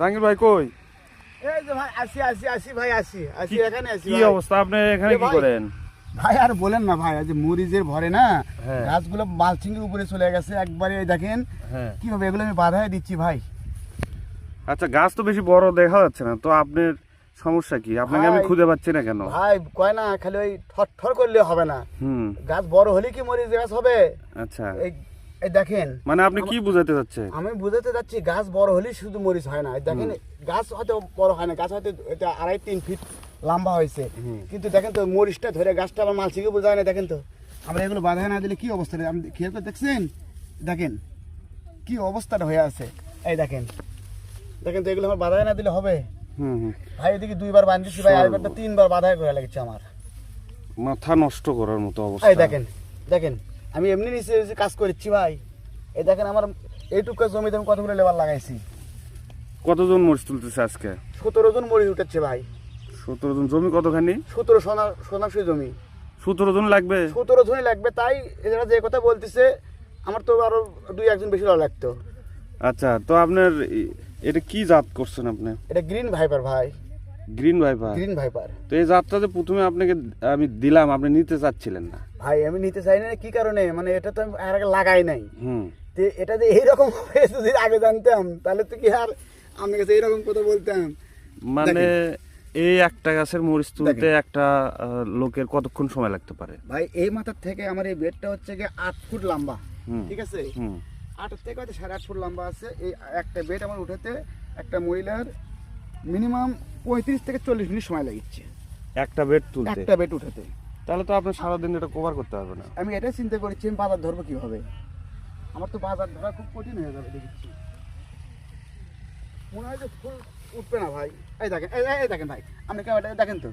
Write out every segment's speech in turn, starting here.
জাহাঙ্গীর ভাই কই? এই যে ভাই আসি আসি আসি ভাই আসি। আসি এখানে আসি কি অবস্থা? আপনি এখানে কি করেন? ভাই আর বলেন না ভাই আজ মরিচের ভরে না হ্যাঁ। গাছগুলো মালচিং এর উপরে চলে গেছে একবারে দেখেন। হ্যাঁ। কীভাবে এগুলো আমি বাধায় দিচ্ছি ভাই। আচ্ছা গাছ তো বেশি বড় দেখা যাচ্ছে না তো আপনার সমস্যা কি? আপনাকে আমি খুঁজে পাচ্ছি না কেন? ভাই কয় না খালি ওই ঠর ঠর করলে হবে না। হুম। গাছ বড় হলে কি মরিচ গাছ হবে? আচ্ছা। এই দেখেন মানে আপনি কি বুঝাতে চাচ্ছেন? আমি বুঝাতে যাচ্ছি গাছ বড় হলেই শুধু মরিচ হয় না। দেখেন গাছ হয়তো বড় হয় না গাছ হয়তো এটা আড়াই তিন ফিট লম্বা হয়েছে। কিন্তু দেখেন তো মরিচটা ধরে গাছটা আমার মালচিকে বোঝায় না দেখেন তো। আমরা এগুলো বাধায় না দিলে কি অবস্থা? আপনি খেয়াল করে দেখছেন? দেখেন কি অবস্থাটা হয়ে আছে। এই দেখেন দেখেন তো এগুলো আমার বাধায় না দিলে হবে। ভাই এদিকে দুইবার বান্ধিছি ভাই আরেকবার তো তিনবার বাধায় করে লাগছে আমার। মাথা নষ্ট করার মতো অবস্থা। এই দেখেন দেখেন আমি এমনি নিচে কাজ করছি ভাই। এই দেখেন আমার এইটুকু জমিতে আমি কতগুলো লেবার লাগাইছি। কতজন মরিচ তুলতেছে আজকে? সতেরো জন মরিচ উঠেছে ভাই। সতেরো জন জমি কতখানি? সতেরো সোনা শতাংশ জমি। সতেরো জন লাগবে? সতেরো জনই লাগবে তাই এরা যে কথা বলতেছে আমার তো আরও দুই একজন বেশি লাগতো। আচ্ছা তো আপনার এটা কি জাত করছেন আপনি? এটা গ্রিন ভাইপার ভাই। গ্রিন ভাইপার গ্রিন ভাইপার তো এই জাতটা যে প্রথমে আপনাকে আমি দিলাম আপনি নিতে চাচ্ছিলেন না। ভাই আমি নিতে চাই না কি কারণে? মানে এটা তো আমি আর আগে লাগাই নাই। হুম। তো এটা যে এইরকম হবে যদি আগে জানতাম তাহলে তো কি আর আমি কাছে এইরকম কথা বলতাম? মানে এই একটা গাছের মরিচ তুলতে একটা লোকের কতক্ষণ সময় লাগতে পারে? ভাই এই মাথার থেকে আমার এই বেডটা হচ্ছে গিয়ে আট ফুট লম্বা ঠিক আছে? আট থেকে হয়তো সাড়ে আট ফুট লম্বা আছে। এই একটা বেড আমার উঠাতে একটা মহিলার মিনিমাম পঁয়ত্রিশ থেকে চল্লিশ মিনিট সময় লাগিচ্ছে। একটা বেড তুলতে। একটা বেড উঠাতে। তাহলে তো আপনার সারাদিন এটা কভার করতে হবে না। আমি এটাই চিন্তা করেছি আমি বাজার ধরবো কীভাবে? আমার তো বাজার ধরা খুব কঠিন হয়ে যাবে দেখছি। মনে হয় যে ফুল উঠবে না ভাই। এই দেখেন এই দেখেন ভাই আপনি ক্যামেরাটা দেখেন তো?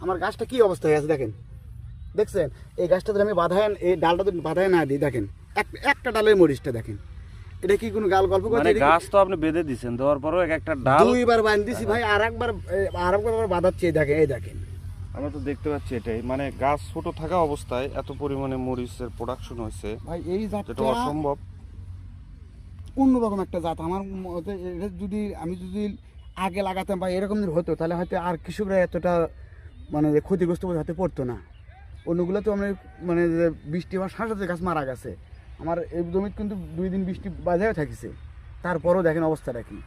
আমার গাছটা কি অবস্থা হয়ে আছে দেখেন। দেখছেন? এই গাছটা যদি আমি বাধায় এই ডালটা যদি বাধায় না দিই দেখেন এক- একটা ডালের মরিচটা দেখেন। এটা কি কোনো গাল গল্প করছে? মানে গাছ তো আপনি বেঁধে দিচ্ছেন দেওয়ার পরও এক একটা ডাল দুইবার বান্ধিছি ভাই আর একবার আর একবার বাঁধাচ্ছি এই দেখেন এই দেখেন। আমরা তো দেখতে পাচ্ছি এটাই। মানে গাছ ছোট থাকা অবস্থায় এত পরিমাণে মরিচের প্রোডাকশন হয়েছে ভাই এই জাতটা অসম্ভব। অন্যরকম একটা জাত। আমার মতে এটা যদি আমি যদি আগে লাগাতাম বা এরকম হতো তাহলে হয়তো আর কৃষকরা এতটা মানে ক্ষতিগ্রস্ত হতে পড়তো না। অন্যগুলো তো আমরা মানে বৃষ্টি হওয়ার সাথে সাথে গাছ মারা গেছে। আমার এই জমিতে কিন্তু দুই দিন বৃষ্টি বাজায় থাকিছে। তারপরও দেখেন অবস্থাটা কি।